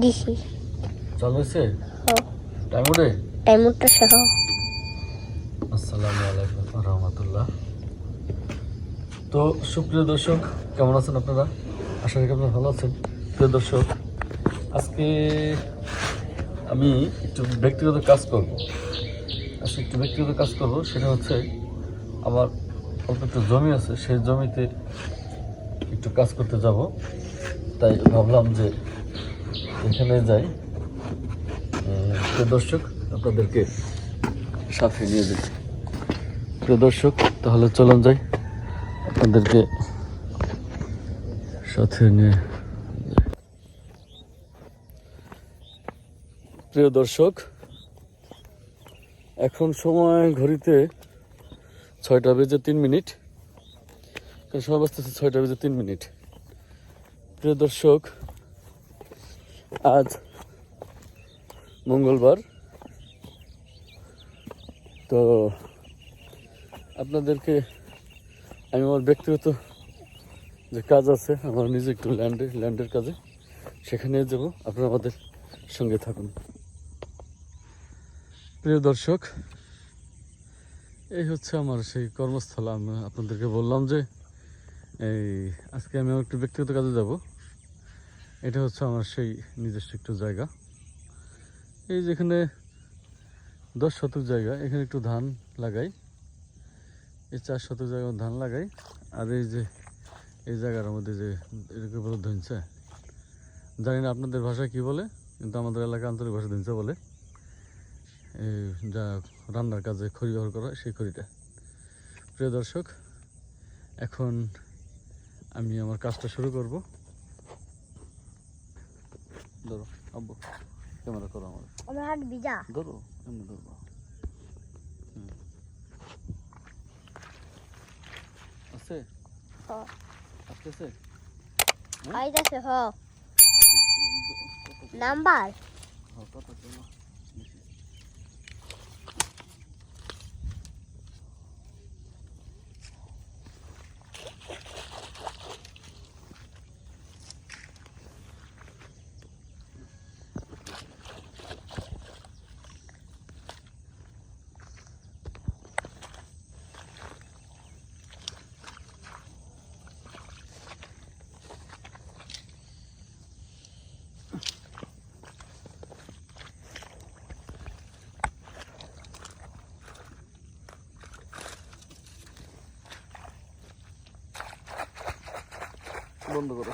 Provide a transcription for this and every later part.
দিছি। চালু হয়েছে? ও। টাইম উঠে সহ। আসসালামু আলাইকুম রহমতুল্লাহ। তো সুপ্রিয় দর্শক কেমন আছেন আপনারা? আশা করি আপনারা ভালো আছেন। প্রিয় দর্শক আজকে আমি একটু ব্যক্তিগত কাজ করব। আজকে একটু ব্যক্তিগত কাজ করব সেটা হচ্ছে আমার অল্প একটু জমি আছে সেই জমিতে একটু কাজ করতে যাব। তাই ভাবলাম যে এখানে যাই। প্রিয় দর্শক আপনাদেরকে সাথে নিয়ে যাই। প্রিয় দর্শক তাহলে চলুন যাই। আপনাদেরকে সাথে নিয়ে প্রিয় দর্শক এখন সময় ঘড়িতে ছয়টা বেজে তিন মিনিট। সময় বাজতেছে ছয়টা বেজে তিন মিনিট। প্রিয় দর্শক আজ মঙ্গলবার। তো আপনাদেরকে আমি আমার ব্যক্তিগত যে কাজ আছে, আমার নিজে একটু ল্যান্ডে ল্যান্ডের কাজে, সেখানে যাব। আপনারা আমাদের সঙ্গে থাকুন। প্রিয় দর্শক, এই হচ্ছে আমার সেই কর্মস্থল। আমি আপনাদেরকে বললাম যে, এই, আজকে আমি আমার একটু ব্যক্তিগত কাজে যাব। এটা হচ্ছে আমার সেই নিজস্ব একটু জায়গা। এই যেখানে দশ শতক জায়গা, এখানে একটু ধান লাগাই। এই চার শতক জায়গা ধান লাগাই। আর এই যে, এই জায়গার মধ্যে যে এটাকে বলে ধনছে। জানি না আপনাদের ভাষায় কি বলে, কিন্তু আমাদের এলাকা আঞ্চলিক ভাষা ধনছে বলে। এই যা রান্নার কাজে খড়ি ব্যবহার করা সেই খড়িটা। প্রিয় দর্শক, এখন আমি আমার কাজটা শুরু করব। ধরো আব্বু ক্যামেরা করো আমার। আমার হাত ভিজা। ধরো এমনি ধরবো আছে? আসতেছে? আইতাছে হ। নাম্বার? হ্যাঁ, কত চলো দেখি। বন্ধ করো।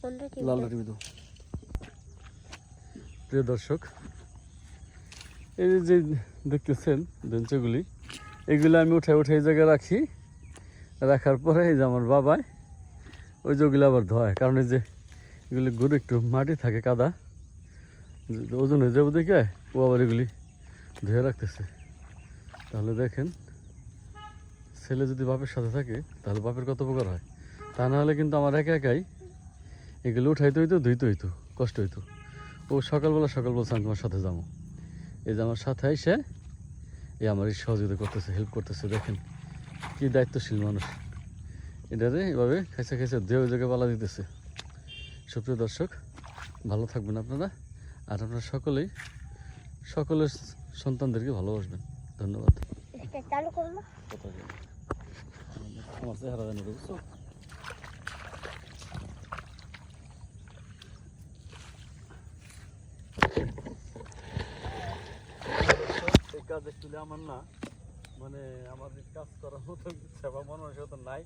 কোনটা লাল টিভি দাও। প্রিয় দর্শক এই যে দেখতেছেন বেঞ্চগুলি এগুলো আমি উঠে উঠে এই জায়গায় রাখি। রাখার পরে এই যে আমার বাবাই ওই যে ওগুলো আবার ধোয়। কারণ এই যে এগুলি গরু একটু মাটি থাকে কাদা। ওজন হয়ে যাব দেখে ও আবার এগুলি ধুয়ে রাখতেছে। তাহলে দেখেন ছেলে যদি বাপের সাথে থাকে তাহলে বাপের কত উপকার হয়? তা না হলে কিন্তু আমার একা একাই এগুলো উঠাইতে হইতো ধুইতে হইতো কষ্ট হইতো। ও সকালবেলা সকাল বলছে আমি তোমার সাথে যাব। এই যে আমার সাথে এসে এই আমার এই সহযোগিতা করতেছে হেল্প করতেছে দেখেন কি দায়িত্বশীল মানুষ। এটারে এভাবে খাইছে খাইছে ওই জায়গায় পালা দিতেছে। সুপ্রিয় দর্শক ভালো থাকবেন আপনারা আর আপনারা সকলেই সকলের সন্তানদেরকে ভালোবাসবেন। ধন্যবাদ। আমার চেহারা জানি বুঝছ এই কাজ অ্যাকচুয়ালি আমার না মানে আমার কাজ করার মতো সেবা মানসিকতা নাই।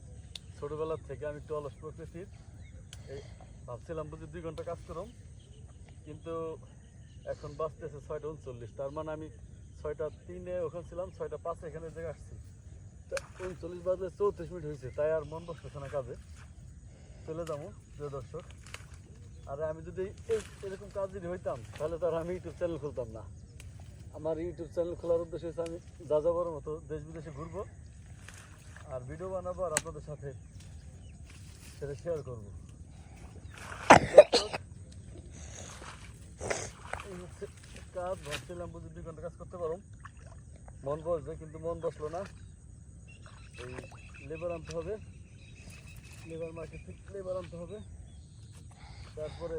ছোটবেলার থেকে আমি একটু অলস প্রকৃতির। এই ভাবছিলাম বুঝি দুই ঘণ্টা কাজ করুম, কিন্তু এখন বাঁচতেছে ছয়টা উনচল্লিশ। তার মানে আমি ছয়টা তিনে ওখানে ছিলাম, ছয়টা পাঁচে এখানে জায়গায় আসছি। উনচল্লিশ বাজলে চৌত্রিশ মিনিট হয়েছে, তাই আর মন বসতেছে না কাজে। চলে যাব, প্রিয় দর্শক। আর আমি যদি এই এরকম কাজ যদি হইতাম, তাহলে তো আর আমি ইউটিউব চ্যানেল খুলতাম না। আমার ইউটিউব চ্যানেল খোলার উদ্দেশ্য হচ্ছে আমি যা যাবার মতো দেশ বিদেশে ঘুরবো আর ভিডিও বানাবো আর আপনাদের সাথে সেটা শেয়ার করব। কাজ, ভাবছিলাম বুঝি দুই ঘণ্টা কাজ করতে পারো মন বসবে, কিন্তু মন বসল না। এই লেবার আনতে হবে। লেবার মার্কেট থেকে লেবার আনতে হবে। তারপরে